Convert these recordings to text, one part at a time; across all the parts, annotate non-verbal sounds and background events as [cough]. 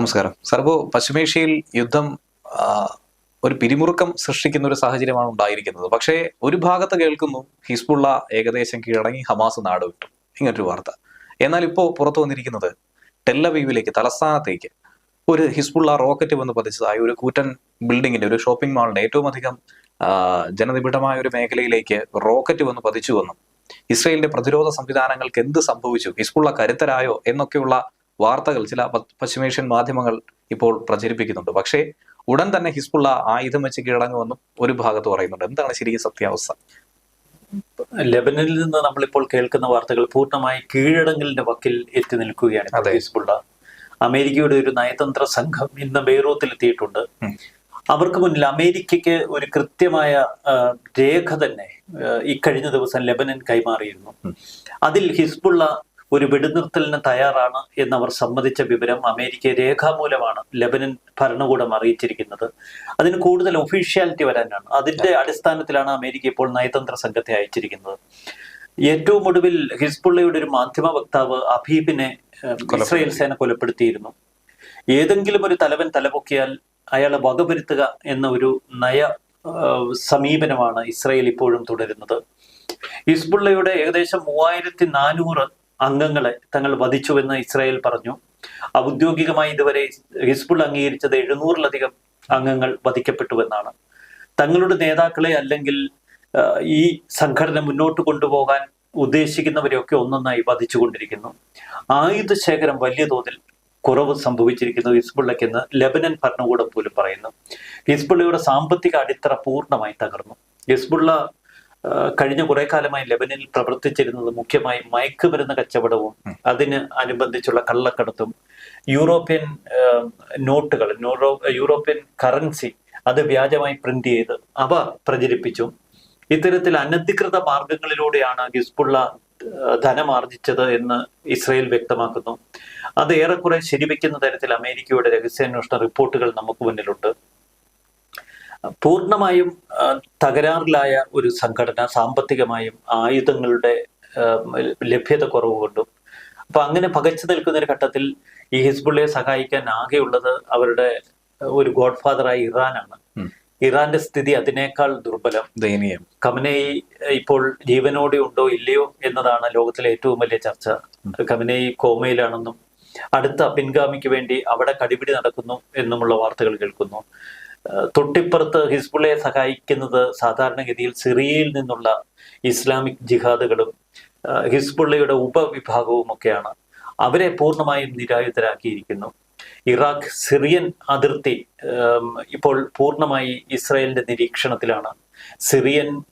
നമസ്കാരം. സർബോ പശ്ചിമേഷ്യയിൽ യുദ്ധം ഒരു പിരിമുറുക്കം സൃഷ്ടിക്കുന്ന ഒരു സാഹചര്യമാണ് ഉണ്ടായിരിക്കുന്നത്. പക്ഷേ ഒരു ഭാഗത്ത് കേൾക്കുന്നു ഹിസ്ബുള്ള ഏകദേശം കീഴടങ്ങി ഹമാസ് നാട് വിട്ടു. ഇങ്ങനൊരു വാർത്ത. എന്നാൽ ഇപ്പോൾ പുറത്തു വന്നിരിക്കുന്നത് ടെല്ലവീവിലേക്ക് തലസ്ഥാനത്തേക്ക്. ഒരു ഹിസ്ബുള്ള റോക്കറ്റ് വന്ന് പതിച്ചതായ ഒരു കൂറ്റൻ ബിൽഡിങ്ങിന്റെ ഒരു ഷോപ്പിംഗ് മാളിന്റെ ഏറ്റവും അധികം ജനനിബിഡമായ ഒരു മേഖലയിലേക്ക് റോക്കറ്റ് വന്ന് പതിച്ചുവെന്നും ഇസ്രയേലിന്റെ പ്രതിരോധ സംവിധാനങ്ങൾക്ക് എന്ത് സംഭവിച്ചു? ഹിസ്ബുള്ള കരുത്തരായോ? എന്നൊക്കെയുള്ള വാർത്തകൾ ചില പശ്ചിമേഷ്യൻ മാധ്യമങ്ങൾ ഇപ്പോൾ പ്രചരിപ്പിക്കുന്നുണ്ട്. പക്ഷേ ഉടൻ തന്നെ ഹിസ്ബുള്ള ആയുധം വെച്ച് കീഴടങ്ങുമെന്നും ഒരു ഭാഗത്ത് പറയുന്നുണ്ട്. എന്താണ് ശരിക്കും സത്യാവസ്ഥ? ലെബനനിൽ നിന്ന് നമ്മളിപ്പോൾ കേൾക്കുന്ന വാർത്തകൾ പൂർണമായി കീഴടങ്ങലിന്റെ വക്കിൽ എത്തി നിൽക്കുകയാണ്. ഹിസ്ബുള്ള. അമേരിക്കയുടെ ഒരു നയതന്ത്ര സംഘം ഇന്ന് ബെയ്റൂത്തിൽ എത്തിയിട്ടുണ്ട് അവർക്ക് മുന്നിൽ അമേരിക്കയ്ക്ക് ഒരു കൃത്യമായ രേഖ തന്നെ ഈ ഇക്കഴിഞ്ഞ ദിവസം ലെബനൻ കൈമാറിയിരുന്നു. അതിൽ ഹിസ്ബുള്ള ഒരു വെടിനിർത്തലിന് തയ്യാറാണ് എന്നവർ സമ്മതിച്ച വിവരം അമേരിക്ക രേഖാമൂലമാണ് ലെബനൻ ഭരണകൂടം അറിയിച്ചിരിക്കുന്നത്. അതിന് കൂടുതൽ ഒഫീഷ്യാലിറ്റി വരാനാണ് അതിന്റെ അടിസ്ഥാനത്തിലാണ് അമേരിക്ക ഇപ്പോൾ നയതന്ത്ര സംഘത്തെ അയച്ചിരിക്കുന്നത്. ഏറ്റവും ഒടുവിൽ ഹിസ്ബുള്ളയുടെ ഒരു മാധ്യമ വക്താവ് അബീബിനെ ഇസ്രയേൽ ഇസ്രായേൽ സേന കൊലപ്പെടുത്തിയിരുന്നു. ഏതെങ്കിലും ഒരു തലവൻ തലപൊക്കിയാൽ അയാളെ വകവരുത്തുക എന്ന ഒരു നയ സമീപനമാണ് ഇസ്രയേൽ ഇപ്പോഴും തുടരുന്നത്. ഹിസ്ബുള്ളയുടെ ഏകദേശം മൂവായിരത്തി നാനൂറ് അംഗങ്ങളെ തങ്ങൾ വധിച്ചുവെന്ന് ഇസ്രായേൽ പറഞ്ഞു. ഔദ്യോഗികമായി ഇതുവരെ ഹിസ്ബുൾ അംഗീകരിച്ചത് എഴുന്നൂറിലധികം അംഗങ്ങൾ വധിക്കപ്പെട്ടുവെന്നാണ്. തങ്ങളുടെ നേതാക്കളെ അല്ലെങ്കിൽ ഈ സംഘടന മുന്നോട്ട് കൊണ്ടുപോകാൻ ഉദ്ദേശിക്കുന്നവരെയൊക്കെ ഒന്നൊന്നായി വധിച്ചുകൊണ്ടിരിക്കുന്നു. ആയുധ ശേഖരം വലിയ തോതിൽ കുറവ് സംഭവിച്ചിരിക്കുന്നു ഹിസ്ബുള്ളക്കെന്ന് ലെബനൻ ഭരണകൂടം പോലും പറയുന്നു. ഹിസ്ബുള്ളയുടെ സാമ്പത്തിക അടിത്തറ പൂർണമായി തകർന്നു. ഹിസ്ബുള്ള കഴിഞ്ഞ കുറെ കാലമായി ലെബനിൽ പ്രവർത്തിച്ചിരുന്നത് മുഖ്യമായി മയക്കുമരുന്ന് കച്ചവടവും അതിന് അനുബന്ധിച്ചുള്ള കള്ളക്കടത്തും. യൂറോപ്യൻ നോട്ടുകൾ യൂറോ യൂറോപ്യൻ കറൻസി അത് വ്യാജമായി പ്രിന്റ് ചെയ്ത് അവ പ്രചരിപ്പിച്ചു. ഇത്തരത്തിൽ അനധികൃത മാർഗങ്ങളിലൂടെയാണ് ഹിസ്ബുള്ള ധനം ധനമാർജിച്ചത് എന്ന് ഇസ്രയേൽ വ്യക്തമാക്കുന്നു. അത് ഏറെക്കുറെ ശരിവെക്കുന്ന തരത്തിൽ അമേരിക്കയുടെ രഹസ്യാന്വേഷണ റിപ്പോർട്ടുകൾ നമുക്ക് മുന്നിലുണ്ട്. പൂർണമായും തകരാറിലായ ഒരു സംഘടന സാമ്പത്തികമായും ആയുധങ്ങളുടെ ലഭ്യത കുറവ് കൊണ്ടും അപ്പൊ അങ്ങനെ പകച്ചു നിൽക്കുന്ന ഒരു ഘട്ടത്തിൽ ഈ ഹിസ്ബുള്ളയെ സഹായിക്കാൻ ആകെയുള്ളത് അവരുടെ ഒരു ഗോഡ് ഫാദറായ ഇറാനാണ്. ഇറാന്റെ സ്ഥിതി അതിനേക്കാൾ ദുർബലം. ദയനീയം. കമനയി ഇപ്പോൾ ജീവനോടെ ഉണ്ടോ ഇല്ലയോ എന്നതാണ് ലോകത്തിലെ ഏറ്റവും വലിയ ചർച്ച. കമനയി കോമയിലാണെന്നും അടുത്ത പിൻഗാമിക്ക് വേണ്ടി അവിടെ കടിപിടി നടക്കുന്നു എന്നുമുള്ള വാർത്തകൾ കേൾക്കുന്നു. തൊട്ടിപ്പുറത്ത് ഹിസ്ബുള്ളയെ സഹായിക്കുന്നത് സാധാരണഗതിയിൽ സിറിയയിൽ നിന്നുള്ള ഇസ്ലാമിക് ജിഹാദുകളും ഹിസ്ബുള്ളയുടെ ഉപവിഭാഗവും ഒക്കെയാണ് അവരെ പൂർണമായും നിരായുധരാക്കിയിരിക്കുന്നു. ഇറാഖ് സിറിയൻ അതിർത്തി ഇപ്പോൾ പൂർണമായി ഇസ്രായേലിന്റെ നിരീക്ഷണത്തിലാണ്. സിറിയൻ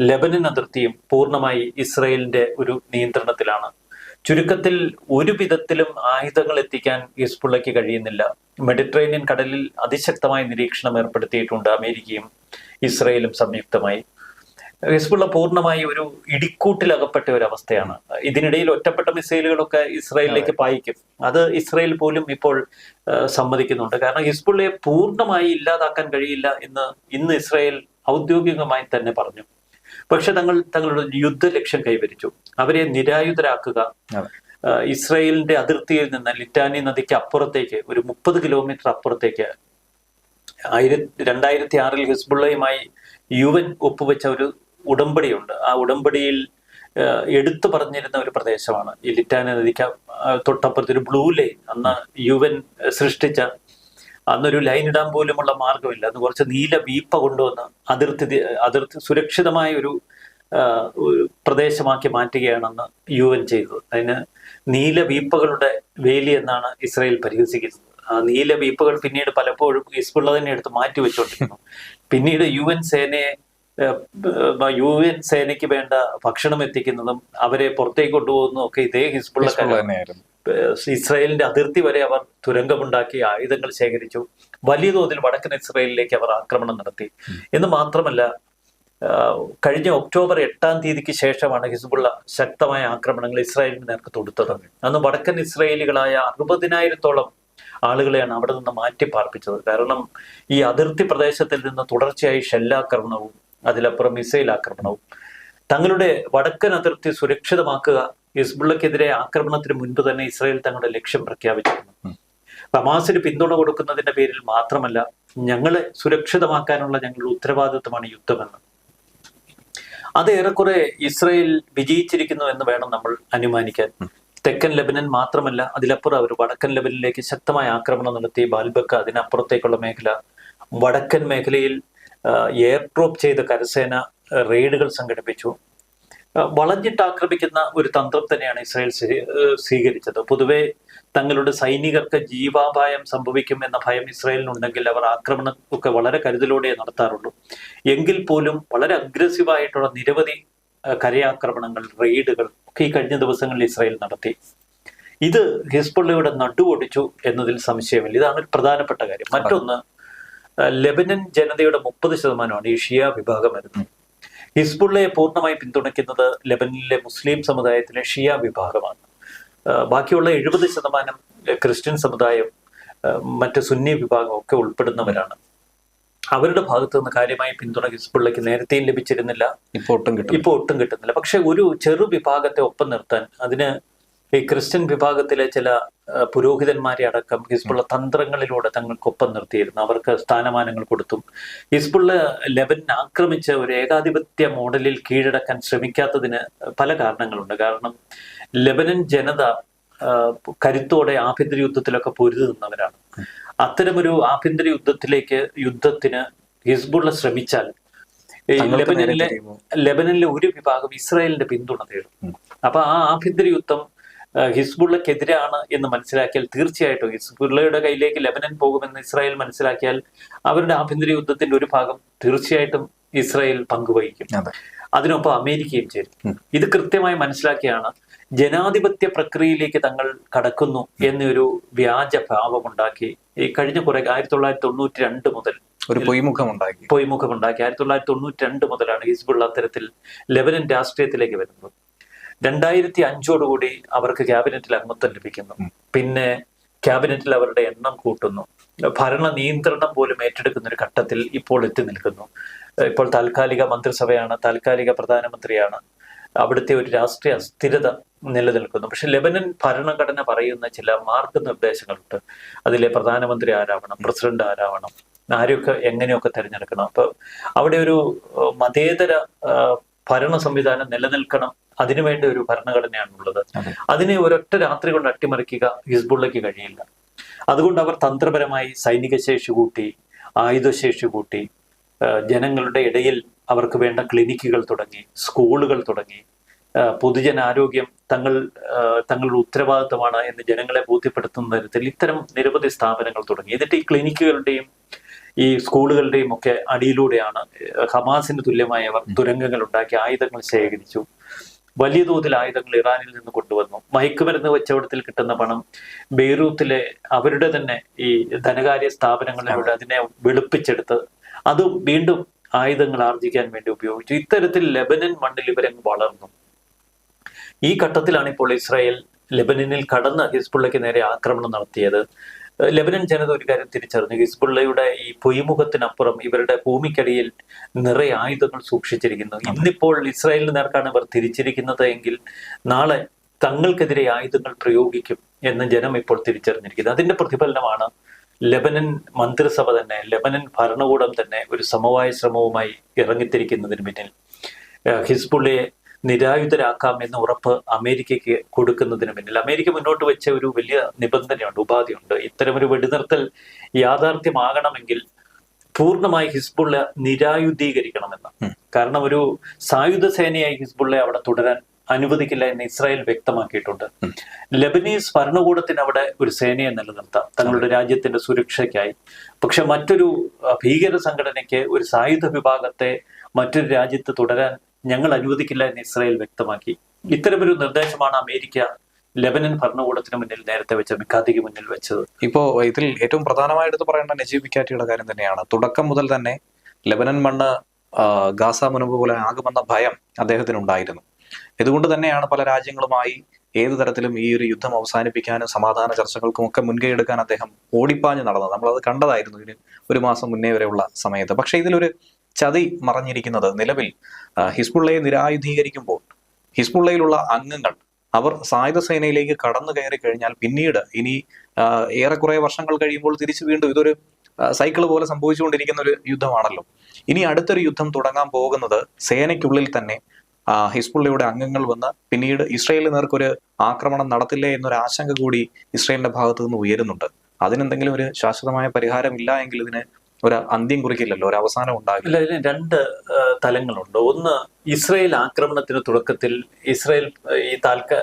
ലെബനൻ അതിർത്തിയും പൂർണമായി ഇസ്രായേലിന്റെ ഒരു നിയന്ത്രണത്തിലാണ്. ചുരുക്കത്തിൽ ഒരു വിധത്തിലും ആയുധങ്ങൾ എത്തിക്കാൻ ഹിസ്ബുള്ളയ്ക്ക് കഴിയുന്നില്ല. മെഡിറ്ററേനിയൻ കടലിൽ അതിശക്തമായ നിരീക്ഷണം ഏർപ്പെടുത്തിയിട്ടുണ്ട് അമേരിക്കയും ഇസ്രയേലും സംയുക്തമായി. ഹിസ്ബുള്ള പൂർണമായി ഒരു ഇടിക്കൂട്ടിലകപ്പെട്ട ഒരു അവസ്ഥയാണ്. ഇതിനിടയിൽ ഒറ്റപ്പെട്ട മിസൈലുകളൊക്കെ ഇസ്രയേലിലേക്ക് പായിക്കും. അത് ഇസ്രയേൽ പോലും ഇപ്പോൾ സമ്മതിക്കുന്നുണ്ട്. കാരണം ഹിസ്ബുള്ളയെ പൂർണമായി ഇല്ലാതാക്കാൻ കഴിയില്ല എന്ന് ഇന്ന് ഇസ്രയേൽ ഔദ്യോഗികമായി തന്നെ പറഞ്ഞു. പക്ഷെ തങ്ങൾ തങ്ങളുടെ യുദ്ധ ലക്ഷ്യം കൈവരിച്ചു. അവരെ നിരായുധരാക്കുക. ഇസ്രയേലിന്റെ അതിർത്തിയിൽ നിന്ന് ലിറ്റാനി നദിക്ക് അപ്പുറത്തേക്ക് ഒരു മുപ്പത് കിലോമീറ്റർ അപ്പുറത്തേക്ക് ആയിരത്തി രണ്ടായിരത്തി ആറിൽ ഹിസ്ബുള്ളയുമായി യു എൻ ഒപ്പുവെച്ച ഒരു ഉടമ്പടിയുണ്ട്. ആ ഉടമ്പടിയിൽ എടുത്തു പറഞ്ഞിരുന്ന ഒരു പ്രദേശമാണ്. ഈ ലിറ്റാനി നദിക്ക് തൊട്ടപ്പുറത്ത് ഒരു ബ്ലൂ ലൈൻ അന്ന് യു എൻ സൃഷ്ടിച്ച അന്നൊരു ലൈൻ ഇടാൻ പോലുമുള്ള മാർഗമില്ല അന്ന് കുറച്ച് നീല വീപ്പ കൊണ്ടുവന്ന് അതിർത്തി അതിർത്തി സുരക്ഷിതമായ ഒരു പ്രദേശമാക്കി മാറ്റുകയാണെന്ന് യു എൻ ചെയ്തത് അതിന് നീല വീപ്പകളുടെ വേലി എന്നാണ് ഇസ്രായേൽ പരിഹസിക്കുന്നത്. ആ നീല വീപ്പകൾ പിന്നീട് പലപ്പോഴും ഹിസ്ബുള്ള തന്നെ എടുത്ത് മാറ്റി വെച്ചോണ്ടിരുന്നു. [laughs] പിന്നീട് യു എൻ സേനയെ യു എൻ സേനയ്ക്ക് വേണ്ട ഭക്ഷണം എത്തിക്കുന്നതും അവരെ പുറത്തേക്ക് കൊണ്ടുപോകുന്നതും ഒക്കെ ഇതേ ഹിസ്ബുള്ള ഹിസ്ബുള്ള തന്നെയായിരുന്നു. ഇസ്രായേലിന്റെ അതിർത്തി വരെ അവർ തുരങ്കമുണ്ടാക്കി ആയുധങ്ങൾ ശേഖരിച്ചു. വലിയ തോതിൽ വടക്കൻ ഇസ്രയേലിലേക്ക് അവർ ആക്രമണം നടത്തി. എന്ന് മാത്രമല്ല കഴിഞ്ഞ ഒക്ടോബർ എട്ടാം തീയതിക്ക് ശേഷമാണ് ഹിസ്ബുള്ള ശക്തമായ ആക്രമണങ്ങൾ ഇസ്രായേലിന് നേർക്ക് തൊടുത്തത്. അന്ന് വടക്കൻ ഇസ്രായേലികളായ അറുപതിനായിരത്തോളം ആളുകളെയാണ് അവിടെ നിന്ന് മാറ്റി പാർപ്പിച്ചത്. കാരണം ഈ അതിർത്തി പ്രദേശത്തിൽ നിന്ന് തുടർച്ചയായി ഷെല്ലാക്രമണവും അതിലപ്പുറം മിസൈൽ ആക്രമണവും തങ്ങളുടെ വടക്കൻ അതിർത്തി സുരക്ഷിതമാക്കുക ഹിസ്ബുള്ളക്കെതിരെ ആക്രമണത്തിന് മുൻപ് തന്നെ ഇസ്രായേൽ തങ്ങളുടെ ലക്ഷ്യം പ്രഖ്യാപിച്ചിരുന്നു. ഹമാസിന് പിന്തുണ കൊടുക്കുന്നതിന്റെ പേരിൽ മാത്രമല്ല ഞങ്ങളെ സുരക്ഷിതമാക്കാനുള്ള ഞങ്ങളുടെ ഉത്തരവാദിത്വമാണ് യുദ്ധമെന്ന്. അത് ഏറെക്കുറെ ഇസ്രായേൽ വിജയിച്ചിരിക്കുന്നു എന്ന് വേണം നമ്മൾ അനുമാനിക്കാൻ. തെക്കൻ ലെബനൻ മാത്രമല്ല അതിലപ്പുറം അവർ വടക്കൻ ലെബനിലേക്ക് ശക്തമായ ആക്രമണം നടത്തി ബാൽബക്ക അതിനപ്പുറത്തേക്കുള്ള മേഖല വടക്കൻ മേഖലയിൽ എയർ ഡ്രോപ്പ് ചെയ്ത കരസേന റെയ്ഡുകൾ സംഘടിപ്പിച്ചു. ആ, വളഞ്ഞിട്ട് ആക്രമിക്കുന്ന ഒരു തന്ത്രം തന്നെയാണ് ഇസ്രായേൽ സ്വീകരിച്ചത്. പൊതുവെ തങ്ങളുടെ സൈനികർക്ക് ജീവാപായം സംഭവിക്കും എന്ന ഭയം ഇസ്രായേലിനുണ്ടെങ്കിൽ അവർ ആക്രമണം ഒക്കെ വളരെ കരുതലോടെ നടത്താറുള്ളൂ. എങ്കിൽ പോലും വളരെ അഗ്രസീവായിട്ടുള്ള നിരവധി കരയാക്രമണങ്ങൾ റെയ്ഡുകൾ ഒക്കെ ഈ കഴിഞ്ഞ ദിവസങ്ങളിൽ ഇസ്രായേൽ നടത്തി. ഇത് ഹിസ്ബുള്ളയുടെ നടുവൊടിച്ചു എന്നതിൽ സംശയമില്ല. ഇതാണ് ഒരു പ്രധാനപ്പെട്ട കാര്യം. മറ്റൊന്ന് ലെബനൻ ജനതയുടെ മുപ്പത് ശതമാനമാണ് ഈ ഷിയ വിഭാഗം വരുന്നത്. ഹിസ്ബുള്ളയെ പൂർണമായി പിന്തുണയ്ക്കുന്നത് ലെബനിലെ മുസ്ലിം സമുദായത്തിലെ ഷിയ വിഭാഗമാണ്. ബാക്കിയുള്ള എഴുപത് ശതമാനം ക്രിസ്ത്യൻ സമുദായം മറ്റ് സുന്നി വിഭാഗം ഒക്കെ ഉൾപ്പെടുന്നവരാണ്. അവരുടെ ഭാഗത്തു നിന്ന് കാര്യമായി പിന്തുണ ഹിസ്ബുള്ളയ്ക്ക് നേരത്തെയും ലഭിച്ചിരുന്നില്ല. ഇപ്പോൾ ഒട്ടും കിട്ടും ഇപ്പോൾ ഒട്ടും കിട്ടുന്നില്ല. പക്ഷെ ഒരു ചെറു വിഭാഗത്തെ ഒപ്പം നിർത്താൻ അതിന് ഈ ക്രിസ്ത്യൻ വിഭാഗത്തിലെ ചില പുരോഹിതന്മാരെ അടക്കം ഹിസ്ബുള്ള തന്ത്രങ്ങളിലൂടെ തങ്ങൾക്കൊപ്പം നിർത്തിയിരുന്നു. അവർക്ക് സ്ഥാനമാനങ്ങൾ കൊടുത്തും. ഹിസ്ബുള്ള ലെബൻ ആക്രമിച്ച ഒരു ഏകാധിപത്യ മോഡലിൽ കീഴടക്കാൻ ശ്രമിക്കാത്തതിന് പല കാരണങ്ങളുണ്ട്. കാരണം ലെബനൻ ജനത കരുത്തോടെ ആഭ്യന്തര യുദ്ധത്തിലൊക്കെ പൊരുതി നിന്നവരാണ്. അത്തരമൊരു ആഭ്യന്തര യുദ്ധത്തിലേക്ക് യുദ്ധത്തിന് ഹിസ്ബുള്ള ശ്രമിച്ചാൽ ലെബനനിലെ ലെബനനിലെ ഒരു വിഭാഗം ഇസ്രായേലിന്റെ പിന്തുണ തേടും. അപ്പൊ ആ ആഭ്യന്തര യുദ്ധം ഹിസ്ബുള്ളക്കെതിരാണ് എന്ന് മനസ്സിലാക്കിയാൽ തീർച്ചയായിട്ടും ഹിസ്ബുള്ളയുടെ കയ്യിലേക്ക് ലെബനൻ പോകുമെന്ന് ഇസ്രായേൽ മനസ്സിലാക്കിയാൽ അവരുടെ ആഭ്യന്തര യുദ്ധത്തിന്റെ ഒരു ഭാഗം തീർച്ചയായിട്ടും ഇസ്രായേൽ പങ്കുവഹിക്കും. അതെ. അതിനൊപ്പം അമേരിക്കയും ചേരും. ഇത് കൃത്യമായി മനസ്സിലാക്കിയാണ് ജനാധിപത്യ പ്രക്രിയയിലേക്ക് തങ്ങൾ കടക്കുന്നു എന്നൊരു വ്യാജ ഭാവമുണ്ടാക്കി. ഈ കഴിഞ്ഞ കുറെ ആയിരത്തി തൊള്ളായിരത്തി തൊണ്ണൂറ്റി രണ്ട് മുതൽ ഒരു പൊയ്മുഖം ഉണ്ടാക്കി പൊയ്മുഖമുണ്ടാക്കി. ആയിരത്തി തൊള്ളായിരത്തി തൊണ്ണൂറ്റി രണ്ട് മുതലാണ് ഹിസ്ബുള്ള അത്തരത്തിൽ ലെബനൻ രാഷ്ട്രീയത്തിലേക്ക് വരുന്നത്. രണ്ടായിരത്തി അഞ്ചോടുകൂടി അവർക്ക് ക്യാബിനറ്റിൽ അംഗത്വം ലഭിക്കുന്നു. പിന്നെ ക്യാബിനറ്റിൽ അവരുടെ എണ്ണം കൂട്ടുന്നു. ഭരണ നിയന്ത്രണം പോലും ഏറ്റെടുക്കുന്ന ഒരു ഘട്ടത്തിൽ ഇപ്പോൾ എത്തി നിൽക്കുന്നു. ഇപ്പോൾ താൽക്കാലിക മന്ത്രിസഭയാണ് താൽക്കാലിക പ്രധാനമന്ത്രിയാണ്. അവിടുത്തെ ഒരു രാഷ്ട്രീയ അസ്ഥിരത നിലനിൽക്കുന്നു. പക്ഷെ ലെബനൻ ഭരണഘടന പറയുന്ന ചില മാർഗനിർദ്ദേശങ്ങളുണ്ട് അതിലെ പ്രധാനമന്ത്രി ആരാവണം പ്രസിഡന്റ് ആരാവണം ആരെയൊക്കെ എങ്ങനെയൊക്കെ തിരഞ്ഞെടുക്കണം. അപ്പൊ അവിടെ ഒരു മതേതര ഭരണ സംവിധാനം നിലനിൽക്കണം അതിനുവേണ്ടി ഒരു ഭരണഘടനയാണുള്ളത്. ഉള്ളത് അതിനെ ഒരൊറ്റ രാത്രി കൊണ്ട് അട്ടിമറിക്കുക ഹിസ്ബുള്ളയ്ക്ക് കഴിയില്ല. അതുകൊണ്ട് അവർ തന്ത്രപരമായി സൈനിക ശേഷി കൂട്ടി ആയുധശേഷി കൂട്ടി ജനങ്ങളുടെ ഇടയിൽ അവർക്ക് വേണ്ട ക്ലിനിക്കുകൾ തുടങ്ങി സ്കൂളുകൾ തുടങ്ങി പൊതുജനാരോഗ്യം തങ്ങൾ തങ്ങളുടെ ഉത്തരവാദിത്തമാണ് എന്ന് ജനങ്ങളെ ബോധ്യപ്പെടുത്തുന്ന തരത്തിൽ ഇത്തരം നിരവധി സ്ഥാപനങ്ങൾ തുടങ്ങി. എന്നിട്ട് ഈ ക്ലിനിക്കുകളുടെയും ഈ സ്കൂളുകളുടെയും ഒക്കെ അടിയിലൂടെയാണ് ഹമാസിന് തുല്യമായ അവർ തുരങ്കങ്ങൾ ഉണ്ടാക്കി ആയുധങ്ങൾ ശേഖരിച്ചു. വലിയ തോതിൽ ആയുധങ്ങൾ ഇറാനിൽ നിന്ന് കൊണ്ടുവന്നു. മയക്കുമരുന്ന് കച്ചവടത്തിൽ കിട്ടുന്ന പണം ബെയ്റൂത്തിലെ അവരുടെ തന്നെ ഈ ധനകാര്യ സ്ഥാപനങ്ങളിലൂടെ അതിനെ വെളുപ്പിച്ചെടുത്ത് അത് വീണ്ടും ആയുധങ്ങൾ ആർജിക്കാൻ വേണ്ടി ഉപയോഗിച്ചു. ഇത്തരത്തിൽ ലെബനൻ മണ്ണിൽ ഇവരങ്ങ് വളർന്നു. ഈ ഘട്ടത്തിലാണ് ഇപ്പോൾ ഇസ്രായേൽ ലെബനനിൽ കടന്ന് ഹിസ്ബുള്ളയ്ക്ക് നേരെ ആക്രമണം നടത്തിയത്. ലെബനൻ ജനത ഒരു കാര്യം തിരിച്ചറിഞ്ഞു. ഹിസ്ബുള്ളയുടെ ഈ പൊയ്മുഖത്തിനപ്പുറം ഇവരുടെ ഭൂമിക്കടിയിൽ നിറയെ ആയുധങ്ങൾ സൂക്ഷിച്ചിരിക്കുന്നു. ഇന്നിപ്പോൾ ഇസ്രായേലിന് നേർക്കാണ് ഇവർ തിരിച്ചിരിക്കുന്നത് എങ്കിൽ നാളെ തങ്ങൾക്കെതിരെ ആയുധങ്ങൾ പ്രയോഗിക്കും എന്ന് ജനം ഇപ്പോൾ തിരിച്ചറിഞ്ഞിരിക്കുന്നത് അതിന്റെ പ്രതിഫലനമാണ് ലെബനൻ മന്ത്രിസഭ തന്നെ ലെബനൻ ഭരണകൂടം തന്നെ ഒരു സമവായ ശ്രമവുമായി ഇറങ്ങിത്തിരിക്കുന്നതിന് പിന്നിൽ. ഹിസ്ബുള്ളയെ നിരായുധരാക്കാം എന്ന ഉറപ്പ് അമേരിക്കയ്ക്ക് കൊടുക്കുന്നതിന് പിന്നിൽ. അമേരിക്ക മുന്നോട്ട് വെച്ച ഒരു വലിയ നിബന്ധനയുണ്ട് ഉപാധിയുണ്ട്. ഇത്തരമൊരു വെടിനിർത്തൽ യാഥാർത്ഥ്യമാകണമെങ്കിൽ പൂർണമായി ഹിസ്ബുള്ള നിരായുധീകരിക്കണമെന്ന്. കാരണം ഒരു സായുധ സേനയായി ഹിസ്ബുള്ള അവിടെ തുടരാൻ അനുവദിക്കില്ല എന്ന് ഇസ്രായേൽ വ്യക്തമാക്കിയിട്ടുണ്ട്. ലബനീസ് ഭരണകൂടത്തിന് അവിടെ ഒരു സേനയെ നിലനിർത്താം തങ്ങളുടെ രാജ്യത്തിന്റെ സുരക്ഷയ്ക്കായി. പക്ഷെ മറ്റൊരു ഭീകര സംഘടനയ്ക്ക് ഒരു സായുധ വിഭാഗത്തെ മറ്റൊരു രാജ്യത്ത് തുടരാൻ ഞങ്ങൾ അനുവദിക്കില്ല എന്ന് ഇസ്രായേൽ വ്യക്തമാക്കി. ഇത്തരമൊരു നിർദ്ദേശമാണ് അമേരിക്ക ലെബനൻ ഭരണകൂടത്തിന് മുന്നിൽ നേരത്തെ വെച്ച മിക്കാതിക്ക് മുന്നിൽ വെച്ചത്. ഇപ്പോ ഇതിൽ ഏറ്റവും പ്രധാനമായി പറയേണ്ട നജീബ് മിക്കാറ്റിയുടെ കാര്യം തന്നെയാണ്. തുടക്കം മുതൽ തന്നെ ലെബനൻ മണ്ണ് ഗാസ മുനമ്പ് പോലെ ആകുമെന്ന ഭയം അദ്ദേഹത്തിനുണ്ടായിരുന്നു. ഇതുകൊണ്ട് തന്നെയാണ് പല രാജ്യങ്ങളുമായി ഏത് തരത്തിലും ഈ ഒരു യുദ്ധം അവസാനിപ്പിക്കാനും സമാധാന ചർച്ചകൾക്കും ഒക്കെ മുൻകൈ എടുക്കാൻ അദ്ദേഹം ഓടിപ്പാഞ്ഞ് നടന്നത്. നമ്മളത് കണ്ടതായിരുന്നു ഇതിന് ഒരു മാസം മുന്നേ വരെയുള്ള സമയത്ത്. പക്ഷേ ഇതിലൊരു ചതി മറഞ്ഞിരിക്കുന്നത് നിലവിൽ ഹിസ്ബുള്ളയെ നിരായുധീകരിക്കുമ്പോൾ ഹിസ്ബുള്ളയിലുള്ള അംഗങ്ങൾ അവർ സായുധ സേനയിലേക്ക് കടന്നു കയറി കഴിഞ്ഞാൽ പിന്നീട് ഇനി ഏറെക്കുറെ വർഷങ്ങൾ കഴിയുമ്പോൾ തിരിച്ചു വീണ്ടും ഇതൊരു സൈക്കിൾ പോലെ സംഭവിച്ചുകൊണ്ടിരിക്കുന്ന ഒരു യുദ്ധമാണല്ലോ. ഇനി അടുത്തൊരു യുദ്ധം തുടങ്ങാൻ പോകുന്നത് സേനയ്ക്കുള്ളിൽ തന്നെ ഹിസ്ബുള്ളയുടെ അംഗങ്ങൾ വന്ന് പിന്നീട് ഇസ്രയേലിന് നേർക്കൊരു ആക്രമണം നടത്തില്ലേ എന്നൊരു ആശങ്ക കൂടി ഇസ്രയേലിന്റെ ഭാഗത്തു നിന്ന് ഉയരുന്നുണ്ട്. അതിനെന്തെങ്കിലും ഒരു ശാശ്വതമായ പരിഹാരം ഇല്ല എങ്കിൽ ഇതിന് ഒരു അന്ത്യം കുറിക്കില്ലല്ലോ ഒരു അവസാനം ഉണ്ടാകില്ല ഇതിന് രണ്ട് തലങ്ങളുണ്ട്. ഒന്ന് ഇസ്രയേൽ ആക്രമണത്തിന് തുടക്കത്തിൽ ഇസ്രയേൽ ഈ താൽക്കാ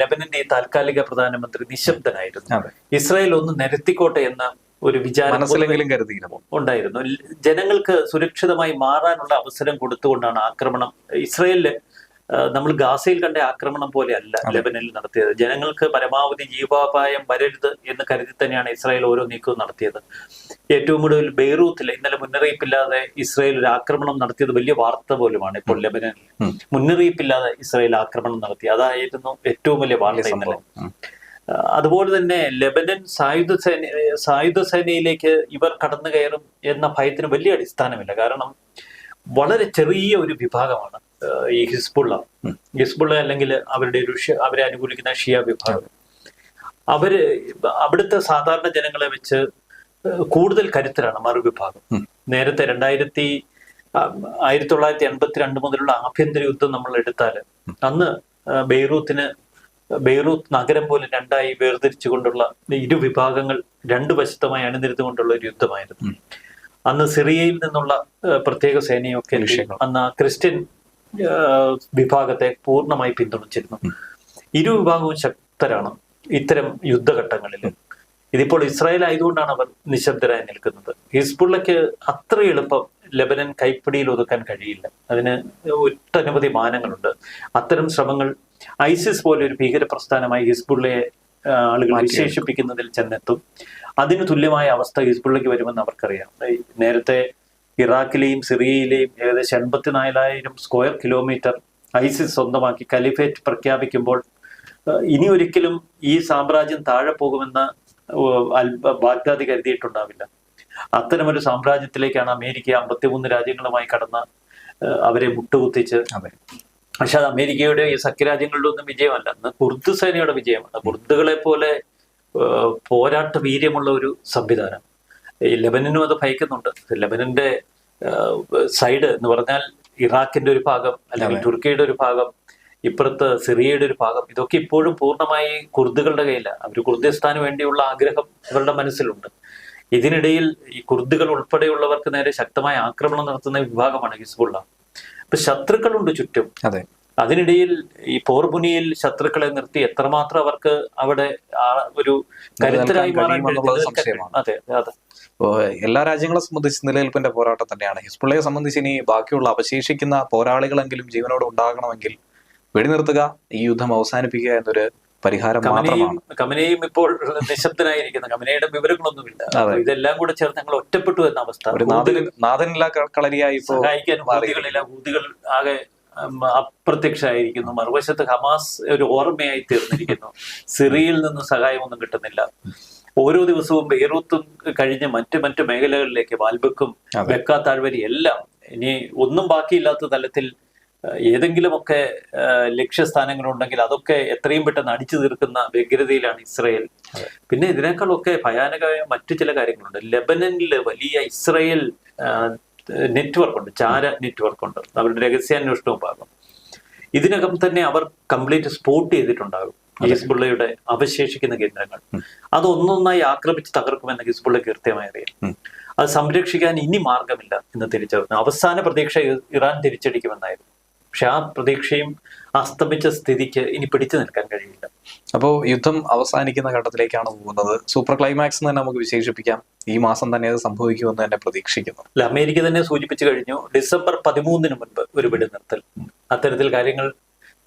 ലബനന്റെ ഈ താൽക്കാലിക പ്രധാനമന്ത്രി നിശബ്ദനായിരുന്നു. ഇസ്രയേൽ ഒന്ന് നിരത്തിക്കോട്ടെ എന്ന ഒരു വിചാരം കരുതിയിരുന്നു ഉണ്ടായിരുന്നു. ജനങ്ങൾക്ക് സുരക്ഷിതമായി മാറാനുള്ള അവസരം കൊടുത്തുകൊണ്ടാണ് ആക്രമണം. ഇസ്രയേലിൽ നമ്മൾ ഗാസയിൽ കണ്ട ആക്രമണം പോലെ അല്ല അതെ. ലെബനനിൽ നടത്തിയത്. ജനങ്ങൾക്ക് പരമാവധി ജീവാപായം വരരുത് എന്ന് കരുതി തന്നെയാണ് ഇസ്രായേൽ ഓരോ നീക്കവും നടത്തിയത്. ഏറ്റവും കൂടുതൽ ബെയ്റൂത്തിൽ ഇന്നലെ മുന്നറിയിപ്പില്ലാതെ ഇസ്രായേൽ ഒരു ആക്രമണം നടത്തിയത് വലിയ വാർത്ത പോലുമാണ് ഇപ്പോൾ ലെബനനിൽ മുന്നറിയിപ്പില്ലാതെ ഇസ്രായേൽ ആക്രമണം നടത്തി. അതായിരുന്നു ഏറ്റവും വലിയ വാർത്ത ഇന്നലെ. അതുപോലെ തന്നെ ലെബനൻ സായുധ സേന സായുധ സേനയിലേക്ക് ഇവർ കടന്നു കയറും എന്ന ഭയത്തിന് വലിയ അടിസ്ഥാനമില്ല. കാരണം വളരെ ചെറിയ ഒരു വിഭാഗമാണ് ഈ ഹിസ്ബുള്ള. ഹിസ്ബുള്ള അല്ലെങ്കിൽ അവരുടെ ഒരു അവരെ അനുകൂലിക്കുന്ന ഷിയ വിഭാഗം. അവർ അവിടുത്തെ സാധാരണ ജനങ്ങളെ വെച്ച് കൂടുതൽ കരുത്തരാണ് മറുവിഭാഗം. നേരത്തെ രണ്ടായിരത്തി ആയിരത്തി തൊള്ളായിരത്തി എൺപത്തി രണ്ട് മുതലുള്ള ആഭ്യന്തര യുദ്ധം നമ്മൾ എടുത്താൽ അന്ന് ബെയ്റൂത്തിന് ബെയ്റൂത്ത് നഗരം പോലെ രണ്ടായി വേർതിരിച്ചുകൊണ്ടുള്ള ഇരു വിഭാഗങ്ങൾ രണ്ടു വശത്തുമായി അണിനിരത്തുകൊണ്ടുള്ള ഒരു യുദ്ധമായിരുന്നു. അന്ന് സിറിയയിൽ നിന്നുള്ള പ്രത്യേക സേനയൊക്കെ. അന്ന് ആ ക്രിസ്ത്യൻ വിഭാഗത്തെ പൂർണമായി പിന്തുണച്ചിരുന്നു. ഇരു വിഭാഗവും ശക്തരാണ് ഇത്തരം യുദ്ധഘട്ടങ്ങളിൽ. ഇതിപ്പോൾ ഇസ്രായേൽ ആയതുകൊണ്ടാണ് അവർ നിശബ്ദരായി നിൽക്കുന്നത്. ഹിസ്ബുള്ളയ്ക്ക് അത്ര എളുപ്പം ലബനൻ കൈപ്പിടിയിൽ ഒതുക്കാൻ കഴിയില്ല. അതിന് ഒട്ടനവധി മാനങ്ങളുണ്ട്. അത്തരം ശ്രമങ്ങൾ ഐസിസ് പോലെ ഒരു ഭീകര പ്രസ്ഥാനമായി ഹിസ്ബുള്ളയെ ആളുകൾ വിശേഷിപ്പിക്കുന്നതിൽ ചെന്നെത്തും. അതിന് തുല്യമായ അവസ്ഥ ഹിസ്ബുള്ളയ്ക്ക് വരുമെന്ന് അവർക്കറിയാം. നേരത്തെ ഇറാഖിലെയും സിറിയയിലെയും ഏകദേശം എൺപത്തിനാലായിരം സ്ക്വയർ കിലോമീറ്റർ ഐസിസ് സ്വന്തമാക്കി കലിഫേറ്റ് പ്രഖ്യാപിക്കുമ്പോൾ ഇനി ഒരിക്കലും ഈ സാമ്രാജ്യം താഴെ പോകുമെന്ന് ബാഗ്ദാദി കരുതിയിട്ടുണ്ടാവില്ല. അത്തരമൊരു സാമ്രാജ്യത്തിലേക്കാണ് അമേരിക്ക അമ്പത്തിമൂന്ന് രാജ്യങ്ങളുമായി കടന്ന് അവരെ മുട്ടുകുത്തിച്ച്. പക്ഷെ അത് അമേരിക്കയുടെ ഈ സഖ്യരാജ്യങ്ങളുടെ ഒന്നും വിജയമല്ല. അന്ന് കുർദ് സേനയുടെ വിജയമാണ്. കുർദുകളെ പോലെ പോരാട്ട വീര്യമുള്ള ഒരു സംവിധാനം. ഈ ലെബനനും അത് ഭയക്കുന്നുണ്ട്. ലെബനന്റെ സൈഡ് എന്ന് പറഞ്ഞാൽ ഇറാഖിന്റെ ഒരു ഭാഗം അല്ലെങ്കിൽ തുർക്കിയുടെ ഒരു ഭാഗം ഇപ്പുറത്ത് സിറിയയുടെ ഒരു ഭാഗം. ഇതൊക്കെ ഇപ്പോഴും പൂർണമായി കുർദുകളുടെ കയ്യിലാണ് അവർ കുർദിസ്ഥാന് വേണ്ടിയുള്ള ആഗ്രഹം അവരുടെ മനസ്സിലുണ്ട്. ഇതിനിടയിൽ ഈ കുർദുകൾ ഉൾപ്പെടെയുള്ളവർക്ക് നേരെ ശക്തമായ ആക്രമണം നടത്തുന്ന വിഭാഗമാണ് ഹിസ്ബുള്ള. ഇപ്പൊ ശത്രുക്കളുണ്ട് ചുറ്റും. അതെ. അതിനിടയിൽ ഈ പോർബുനിയിൽ ശത്രുക്കളെ നിർത്തി എത്രമാത്രം അവർക്ക് അവിടെ ഒരു കരുത്തരായി മാറാൻ സംശയമാണ്. അതെ അതെ. എല്ലാ രാജ്യങ്ങളെ സംബന്ധിച്ച് നിലനിൽപ്പിന്റെ പോരാട്ടം തന്നെയാണ്. ഹിസ്ബുള്ളയെ സംബന്ധിച്ച് ഇനി ബാക്കിയുള്ള അവശേഷിക്കുന്ന പോരാളികളെങ്കിലും ജീവനോട് ഉണ്ടാകണമെങ്കിൽ വെടിനിർത്തുക ഈ യുദ്ധം അവസാനിപ്പിക്കുക എന്നൊരു പരിഹാരം മാത്രമാണ്. കമനയും ഇപ്പോൾ നിശബ്ദനായിരിക്കുന്നു. കമനയുടെ വിവരങ്ങളൊന്നുമില്ല. ഇതെല്ലാം കൂടെ ചേർന്ന് ഞങ്ങൾ ഒറ്റപ്പെട്ടു എന്ന അവസ്ഥ. ഒരു നാഥൻ നാഥനില്ല കളരിയായി ഇപ്പോ സഹായിക്കാൻ മാറി. ഹൂതികളില്ല ഹൂതികൾ ആകെ അപ്രത്യക്ഷായിരിക്കുന്നു അപ്രത്യക്ഷമായിരിക്കുന്നു. മറുവശത്ത് ഹമാസ് ഒരു ഓർമ്മയായി തീർന്നിരിക്കുന്നു. [laughs] സിറിയയിൽ നിന്ന് സഹായമൊന്നും കിട്ടുന്നില്ല. ഓരോ ദിവസവും ബെയ്റൂത്തും കഴിഞ്ഞ് മറ്റ് മറ്റു മേഖലകളിലേക്ക് വാൽബക്കും. ബെക്ക താഴ്വരി എല്ലാം ഇനി ഒന്നും ബാക്കിയില്ലാത്ത തലത്തിൽ ഏതെങ്കിലുമൊക്കെ ലക്ഷ്യസ്ഥാനങ്ങളുണ്ടെങ്കിൽ അതൊക്കെ എത്രയും പെട്ടെന്ന് അടിച്ചു തീർക്കുന്ന വ്യഗ്രതയിലാണ് ഇസ്രയേൽ. പിന്നെ ഇതിനേക്കാളൊക്കെ ഭയാനകമായ മറ്റു ചില കാര്യങ്ങളുണ്ട്. ലെബനനിൽ വലിയ ഇസ്രയേൽ നെറ്റ്വർക്ക് ഉണ്ട് ചാര നെറ്റ്വർക്ക് ഉണ്ട് അവരുടെ രഹസ്യാന്വേഷണ ഭാഗം. ഇതിനകം തന്നെ അവർ കംപ്ലീറ്റ് സ്പോട്ട് ചെയ്തിട്ടുണ്ടാകും ഹിസ്ബുള്ളയുടെ അവശേഷിക്കുന്ന കേന്ദ്രങ്ങൾ. അത് ഒന്നൊന്നായി ആക്രമിച്ച് തകർക്കുമെന്ന് ഹിസ്ബുള്ള കൃത്യമായി അറിയാം. അത് സംരക്ഷിക്കാൻ ഇനി മാർഗമില്ല എന്ന് തിരിച്ചറിഞ്ഞു. അവസാന പ്രതീക്ഷ ഇറാൻ തിരിച്ചടിക്കുമെന്നായിരുന്നു. പക്ഷെ ആ പ്രതീക്ഷയും അസ്തമിച്ച സ്ഥിതിക്ക് ഇനി പിടിച്ചു നിൽക്കാൻ കഴിയില്ല. അപ്പോൾ യുദ്ധം അവസാനിക്കുന്ന ഘട്ടത്തിലേക്കാണ് പോകുന്നത്. സൂപ്പർ ക്ലൈമാക്സ് എന്ന് തന്നെ നമുക്ക് വിശേഷിപ്പിക്കാം. ഈ മാസം തന്നെ അത് സംഭവിക്കുമെന്ന് തന്നെ പ്രതീക്ഷിക്കുന്നു. അല്ല അമേരിക്ക തന്നെ സൂചിപ്പിച്ചു കഴിഞ്ഞു ഡിസംബർ പതിമൂന്നിന് മുൻപ് ഒരു വെടിനിർത്തൽ. അത്തരത്തിൽ കാര്യങ്ങൾ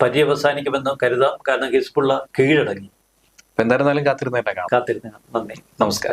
പര്യവസാനിക്കുമെന്ന് കരുതാം. കാരണം ഹിസ്ബുള്ള കീഴടങ്ങി. എന്തായിരുന്നാലും കാത്തിരുന്ന് തന്നെ കാത്തിരുന്ന നന്ദി. നമസ്കാരം.